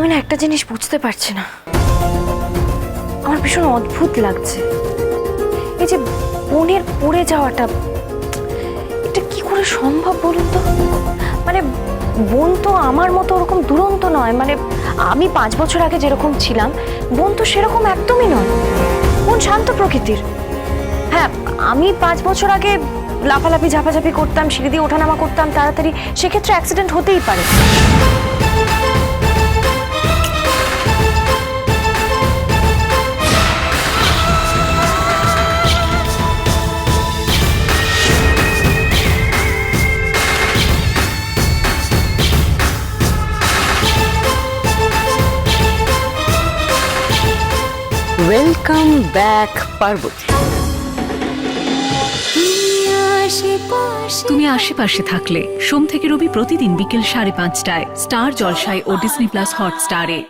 আমি না একটা জিনিস বুঝতে পারছি না। আমার ভীষণ অদ্ভুত লাগছে। এই যে বোনের পড়ে যাওয়াটা, এটা কি করে সম্ভব বলুন তো? মানে বোন তো আমার মতো ওরকম দুরন্ত নয়। মানে আমি পাঁচ বছর আগে যেরকম ছিলাম, বোন তো সেরকম একদমই নয়। বোন শান্ত প্রকৃতির। হ্যাঁ আমি পাঁচ বছর আগে লাফালাফি, ঝাপাঝাপি করতাম, সিঁড়ি দিয়ে ওঠানামা করতাম, তাড়াতাড়ি, সেক্ষেত্রে অ্যাক্সিডেন্ট হতেই পারে। ওয়েলকাম ব্যাক পার্বতী তুমি আশেপাশে থাকলে সোম থেকে রবি প্রতিদিন বিকেল সাড়ে পাঁচটায় স্টার জলসায় ও ডিসনি প্লাস হটস্টারে।